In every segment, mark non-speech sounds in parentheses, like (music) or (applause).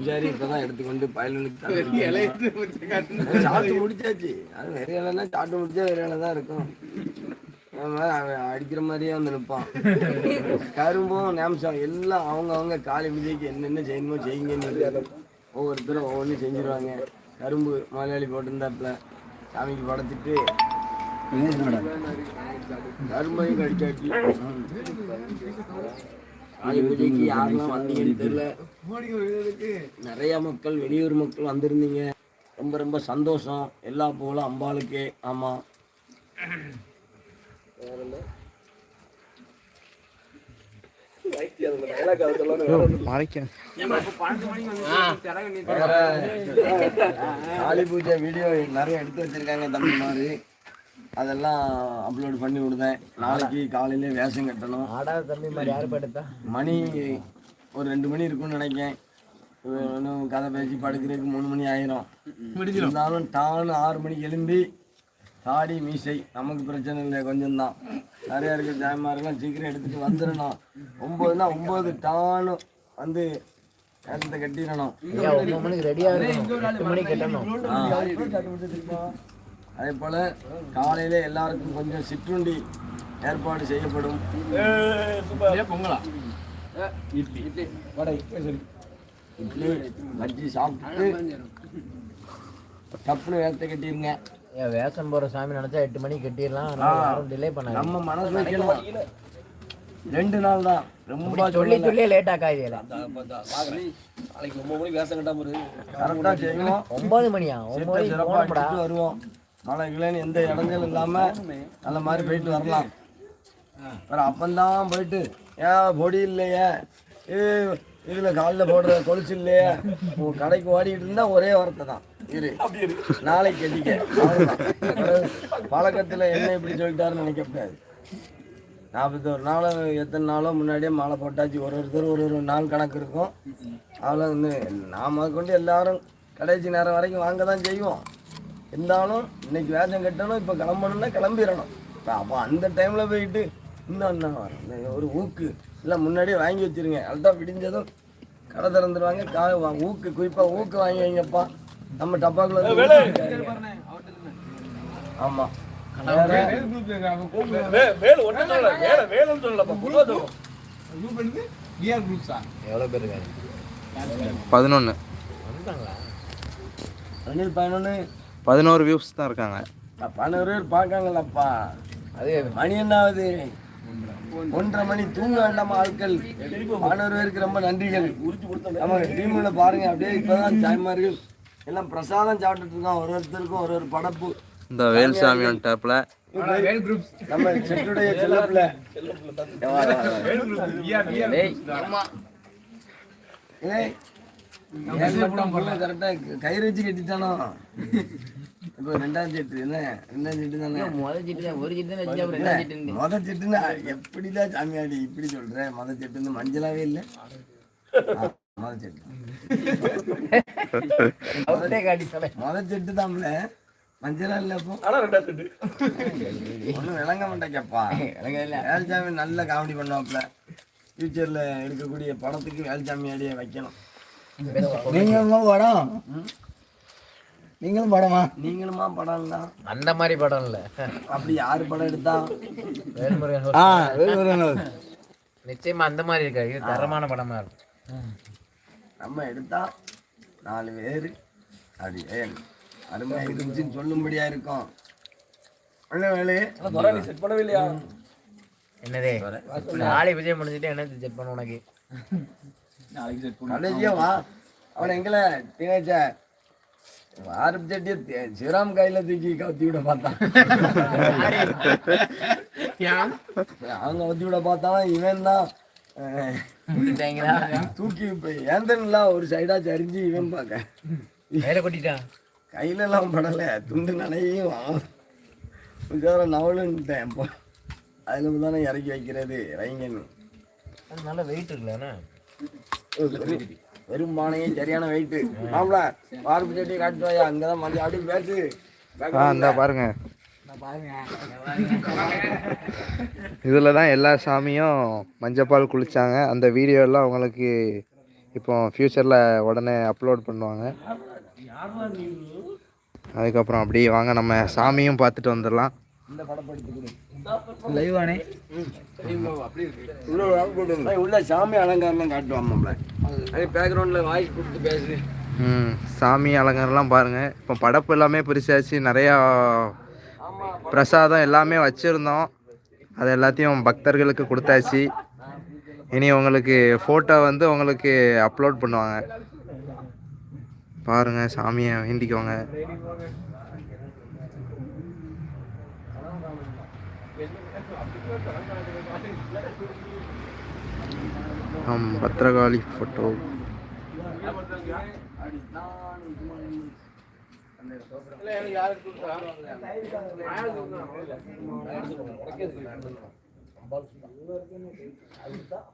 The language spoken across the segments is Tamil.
பூஜாரி இப்பதான் எடுத்துக்கொண்டு பயலுக்கு சாப்பிட்டு முடிச்சாச்சு. அது வேற இலைன்னா சாப்பிட்டு முடிச்சா வேற இலை தான் இருக்கும். அடிக்கிற மாதிரியே வந்து நிற்பான். கரும்பும் நேம்சம் எல்லாம் அவங்க அவங்க காளி பூஜைக்கு என்னென்ன செய்யணுமோ செய்யுங்கன்னு ஒவ்வொருத்தரும் ஒவ்வொன்றும் செஞ்சிருவாங்க. கரும்பு மலையாளி போட்டிருந்தாப்புல சாமிக்கு படைச்சிட்டு கரும்பையும் கடிச்சாச்சு. காளி பூஜைக்கு யாரெல்லாம் வந்தீங்கன்னு தெரியல நிறைய மக்கள் வெளியூர் மக்கள் வந்திருந்தீங்க ரொம்ப ரொம்ப சந்தோஷம் எல்லா புகழும் அம்பாளுக்கே ஆமா வேற காளி பூஜை வீடியோ நிறைய எடுத்து வச்சிருக்காங்க தம்பி மாதிரி அதெல்லாம் அப்லோட் பண்ணி விடுதேன் நாளைக்கு காலையில வேஷம் கட்டணும் ஆடாத தம்பி மாதிரி யாரு படுத்தா மணி ஒரு ரெண்டு மணி இருக்கும்னு நினைக்கேன் இன்னும் கதை பேசி படுக்கிறதுக்கு மூணு மணி ஆயிரும் இருந்தாலும் டான்னு ஆறு மணிக்கு எழும்பி தாடி மீசை நமக்கு பிரச்சனை இல்லை கொஞ்சம் தான் நிறைய இருக்க ஜாயமாரெல்லாம் சீக்கிரம் எடுத்துட்டு வந்துடணும் ஒம்பதுனா ஒம்பது டான்னு வந்து நேரத்தை கட்டிடணும் ஐயா ஒன்பது மணிக்கு ரெடியா இருக்கணும் எட்டு மணிக்கு கட்டணும் அதே போல காலையில எல்லாருக்கும் கொஞ்சம் சிற்றுண்டி ஏற்பாடு செய்யப்படும். இட்லி. பஜ்ஜி சாப்பிட்டு டப்புன்னு வேர்த்தை கட்டிருங்க. ஏன் வேஷம் போற சாமி நினைச்சா எட்டு மணிக்கு கட்டிடலாம். யாரும் டிலே பண்ணாங்க நம்ம மனசு வைக்கணும். ரெண்டு நாள் தான். ரொம்ப சொல்லி சொல்லி லேட் ஆக்காது கரெக்டாக செய்யணும். ஒன்பது மணியா? சித்த ஒன்பது சிறப்பாக போனப்படா அடிச்சுட்டு வருவோம். மழை கிளைன்னு எந்த இடைஞ்சலும் இல்லாமல் நல்ல மாதிரி போயிட்டு வரலாம். அப்புறம் அப்பந்தான் போயிட்டு ஏன் பொடி இல்லையே. இதில் காலில் போடுற கொலுசு இல்லையே. உன் கடைக்கு ஓடிக்கிட்டு இருந்தால் ஒரே வார்த்தை தான். இரு. நாளைக்கு அடிக்க பழக்கத்தில் என்ன இப்படி சொல்லிட்டாருன்னு நினைக்கக்கூடாது நாற்பத்தோரு நாள் எத்தனை நாளோ முன்னாடியே மாலை போட்டாச்சு. ஒரு ஒருத்தர் ஒரு ஒரு நாள் கணக்கு இருக்கும். அவ்வளோ வந்து நான் முதற்கொண்டு எல்லாரும் கடைசி நேரம் வரைக்கும் வாங்க தான் செய்வோம். இருந்தாலும் இன்னைக்கு வேஷம் கட்டணும் இப்போ கிளம்பணும்னா கிளம்பிடணும். இப்போ அப்போ அந்த டைமில் போயிட்டு இன்னும் என்ன இந்த ஒரு ஊக்கு இல்லை முன்னாடியே வாங்கி வச்சிருங்க. அதுதான் விடிஞ்சதும் கடை திறந்துருவாங்க. கா ஊக்கு குறிப்பாக ஊக்கு வாங்கி வைங்கப்பா. நம்ம டப்பாக்குள்ள ஆமாம் பதினொன்று பதினொன்று பதினோரு வியூஸ் தான் இருக்காங்க. பன்னெண்டு பேர் பார்க்காங்களப்பா அது மணி என்னாவது? ஒன்றரை மணி தூங்க வேண்டாமா ஆட்கள்? பன்னெண்டு பேருக்கு ரொம்ப நன்றிகள். நம்ம டீம்ல பாருங்க அப்படியே இப்பதான் தாய்மார்கள் எல்லாம் பிரசாதம் சாப்பிட்டுட்டு இருக்கோம். ஒரு ஒருத்தருக்கும் ஒரு ஒரு படப்பு. இந்த வேல்சாமி வந்துட்டாப்புல நம்ம செட்டுடைய செல்லப்புல. கரெக்டா கயிறு வச்சு கட்டிட்டானோ? இப்போ ரெண்டாம் செட்டு என்ன? ரெண்டாம் செட்டு தானே? முதல் ஒரு தான் செட்டுன்னா. எப்படிதான் சாமியாடி இப்படி சொல்ற? மொத செட்டுன்னு மஞ்சளாவே இல்ல. ஆ, மொத செட்டு. அவர்கிட்டே காட்டி சொல்ல. மொத செட்டு தான்ல மஞ்சளா இல்ல அப்போ? ஒன்றும் விளங்க மாட்டேங்கப்பா. (laughs) வேல்சாமி நல்ல காமெடி பண்ணுவாப்ல ஃபியூச்சர்ல எடுக்கக்கூடிய படத்துக்கு வேல்சாமி அடியை வைக்கணும். நீங்களும் படம். நீங்களும் படமா? நீங்களுமா படம் தான் அந்த மாதிரி படம் இல்ல. அப்படி யாரு படம் எடுத்தா? வேல்முருகன் ஆ வேல்முருகன் நிச்சயமா அந்த மாதிரி இருக்காது. இது தரமான படமா இருக்கும். நம்ம எடுத்தா நாலு பேர். அப்படி ஏன்? அருமையாக இருந்துச்சுன்னு சொல்லும்படியா இருக்கும். என்ன வேலு? செட் பண்ணவே இல்லையா? என்னதே? நாளை விஜய் முடிஞ்சுட்டு என்ன செட் பண்ண உனக்கு? கடைசியா வா. அவன் எங்களை டீனேஜ ஆரம்பி சட்டியை சிவராம் கையில தூக்கி கவுத்தி விட பார்த்தான். அவங்க கவுத்தி விட பார்த்தாலும் இவன் தான்? தூக்கி ஏந்தன்லாம் ஒரு சைடா சரிஞ்சு இவன் பார்க்க. மேல கொட்டிட்டான் கையில எல்லாம் படல. துண்டு நனையும். உஜார நவலுன்ட்டேன் இப்போ. அதில் தானே இறக்கி வைக்கிறது வைங்கன்னு அது நல்ல வெயிட் இருக்குல்லண்ணா வெறும் பானையும் சரியான வெயிட்டு மாப்பிள பார்ப்பு சட்டி காட்டுவாயா அங்கதான் மதியம் அப்படி பேசு. இந்த பாருங்க. இதில் தான் எல்லா சாமியும் மஞ்சப்பால் குளிச்சாங்க. அந்த வீடியோ எல்லாம் உங்களுக்கு இப்போ ஃப்யூச்சரில் உடனே அப்லோட் பண்ணுவாங்க. அதுக்கப்புறம் அப்படியே வாங்க நம்ம சாமியும் பார்த்துட்டு வந்துடலாம். இந்த படப்படுத்தி கொடு லைவ் ஆனே. உள்ள சாமி அலங்காரம் காட்டுவாம்ல அது பேக்ரவுண்டில் வாய்ஸ் கொடுத்து பேசு. ம் சாமி அலங்காரம்லாம் பாருங்கள் இப்போ படப்பு எல்லாமே பெருசாச்சு நிறையா பிரசாதம் எல்லாமே வச்சுருந்தோம். அது எல்லாத்தையும் பக்தர்களுக்கு கொடுத்தாச்சு. இனி உங்களுக்கு ஃபோட்டோ வந்து உங்களுக்கு அப்லோட் பண்ணுவாங்க. பாருங்கள் சாமியை வேண்டிக்கோங்க. பத்ரகாளி ஃபோட்டோ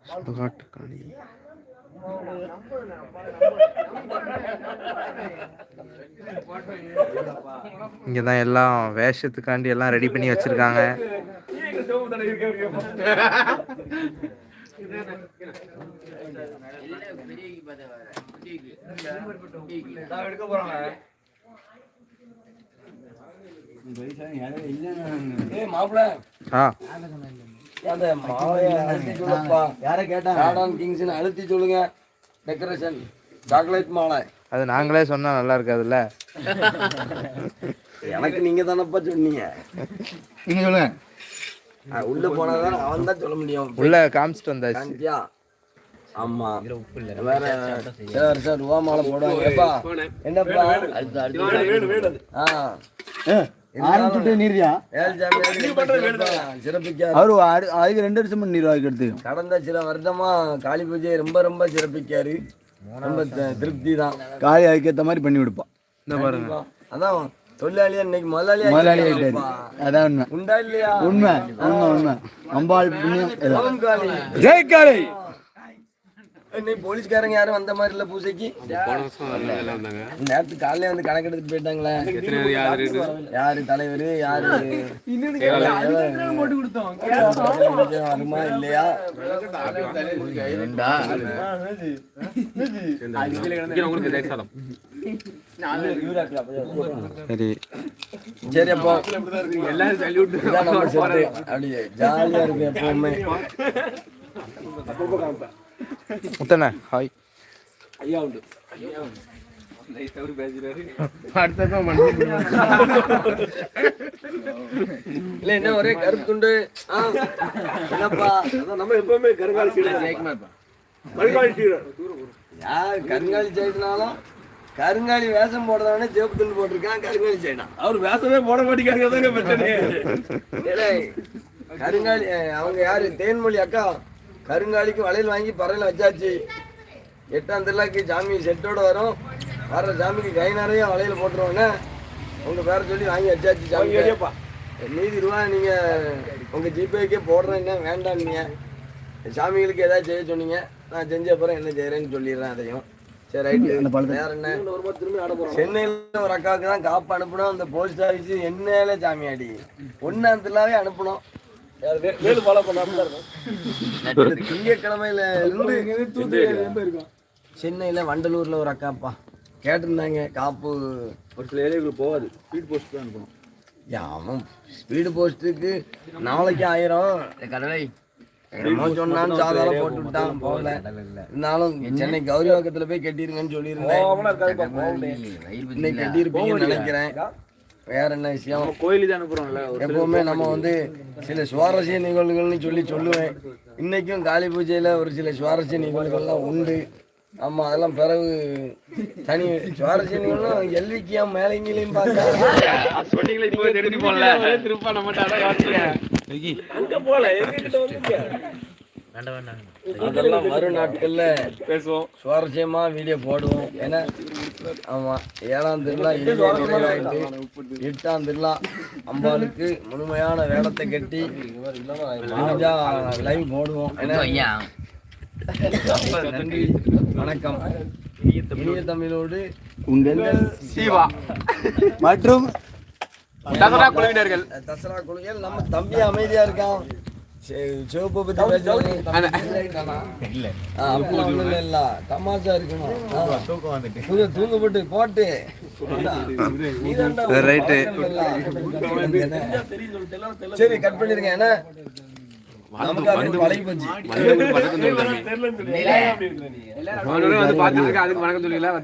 சுடுகாட்டுக்காளி இங்கே தான் எல்லாம் வேஷத்துக்காண்டி எல்லாம் ரெடி பண்ணி வச்சுருக்காங்க. ஏய் மாப்பிள்ள ஆ. அந்த மாலையை அழுத்தி சொல்லுப்பா யாரை கேட்டா ராடான் கிங்ஸ்னு அழுத்தி சொல்லுங்க டெக்கரேஷன் சாக்லேட் மாலை அது நாங்களே சொன்னால் நல்லா இருக்காதுல்ல? எனக்கு நீங்க தானப்பா சொன்னீங்க. நீங்க சொல்லுங்க. உள்ள போனாதான் அவன் தான் சொல்ல முடியும். உள்ள காமிச்சிட்டு வந்தாச்சு ஆமா. வேற சில வருஷம் ரூபா மாலை போடுவாங்க. ஏப்பா? என்னப்பா? ஆரம்பிச்சுட்டு நீரியா? அவரு அதுக்கு ரெண்டு வருஷம் நீர் வாய்க்கு எடுத்து கடந்த சில வருடமா காளி பூஜையை ரொம்ப ரொம்ப சிறப்பிக்காரு. ரொம்ப தி- திருப்தி தான். காலி அதுக்கேற்ற மாதிரி பண்ணி பாருங்க. அதான் தொழிலாளியா? இன்னைக்கு முதலாளியா முதலாளி. ஆகிட்டாரு அதான் உண்மை. உண்டா இல்லையா? உண்மை உண்மை அம்பாள் புண்ணியம் இன்னைக்கு போலீஸ்காரங்க யாரும் வந்த மாதிரி இல்ல பூஜைக்கு நேரத்துக்கு காலையில வந்து கணக்கு எடுத்துட்டு போயிட்டாங்களே. யாரு தலைவர் யாரு? வருமா இல்லையா? சரி. சரி அப்போ இதான் நம்ம செட்டு. அப்படியே ஜாலியா இருக்கு எப்பவுமே முத்தண்ணே ஹாய் இல்ல என்ன ஒரே கருத்துண்டு? என்னப்பா? நம்ம எப்பவுமே கருங்காலி சீடர். யார் கருங்காலி சைடுனாலும் கருங்காலி வேஷம் போடுறவனே சேப்பு துண்டு போட்டிருக்கான் கருங்காலி சைடா அவர் வேஷமே போட மாட்டேங்கிறாங்க பிரச்சனை ஏலே, கருங்காலி அவங்க யாரு? தேன்மொழி அக்கா. கருங்காலிக்கு வளையல் வாங்கி பறையில வச்சாச்சு. எட்டாம் திருவிழாக்கு சாமி செட்டோட வரும். வர்ற சாமிக்கு கை நிறைய வளையல் போட்டுருவாங்க உங்க பேரை சொல்லி வாங்கி வச்சாச்சு சாமி மீதி ரூபா நீங்க உங்க ஜிபேக்கே போடுறேன்னா வேண்டாம் நீங்க சாமிகளுக்கு ஏதாவது செய்ய சொன்னீங்க. நான் செஞ்ச அப்புறம் என்ன செய்யறேன்னு சொல்லிடுறேன் அதையும். சரி ரைட்டு வேற என்ன? சென்னையில் ஒரு அக்காவுக்கு தான் காப்பு அனுப்பணும் அந்த போஸ்ட் ஆஃபீஸ் என்னையில சாமியாடி ஒன்னாம் திருவிழாவே அனுப்பணும் திங்கக்கிழமையில இருந்து சென்னையில வண்டலூர்ல ஒரு அக்காப்பா. கேட்டிருந்தாங்க காப்பு. ஒரு சில ஏரியாவுக்கு போகாது. ஸ்பீட் போஸ்ட் தான் அனுப்பணும். அவன் ஸ்பீடு போஸ்ட்டுக்கு நாளைக்கு ஆயிரம். கடலை என்னமோ சொன்னான்னு சாதாரண போட்டு விட்டான் போகல. இருந்தாலும் சென்னை கௌரி பக்கத்துல போய் கட்டிருங்கன்னு சொல்லியிருந்தேன். இன்னைக்கு கட்டியிருப்பீங்கன்னு நினைக்கிறேன். வேற என்ன விஷயம்? கோயிலுக்கு தான் அனுப்புறோம்ல எப்பவுமே நம்ம வந்து சில சுவாரஸ்ய நிகழ்வுகள்னு சொல்லி சொல்லுவேன். இன்னைக்கும் காளி பூஜையில ஒரு சில சுவாரஸ்ய நிகழ்வுகள்லாம் உண்டு. ஆமா அதெல்லாம் பிறகு தனி சுவாரஸ்ய நிகழ்வு எல்விக்கியா மேலங்கிலையும் பார்த்தா சொன்னீங்களே திருப்பா நம்ம அங்க போல அதெல்லாம் வரும் நாட்கள்ல பேசுவோம். சுவாரஸ்யமா வீடியோ போடுவோம். ஏன்னா ஆமா ஏழாம் திருவிழா நிறைவாயிட்டு எட்டாம் திருவிழா அம்பாளுக்கு முழுமையான வேடத்தை கட்டி முடிஞ்சா லைவ் போடுவோம். ஏன்னா நன்றி வணக்கம். இனிய தமிழோடு உங்கள் சிவா. மற்றும் தசரா குழுவினர்கள் தசரா குழுக்கள் நம்ம தம்பி அமைதியா இருக்கான் சி- சிவப்பை பத்தி இல்ல தமாஷா இருக்கணும் தூங்க போட்டு போட்டு. சரி கட் பண்ணிருங்க ஏன்னா வணக்கம் சொல்லிக்கலாம்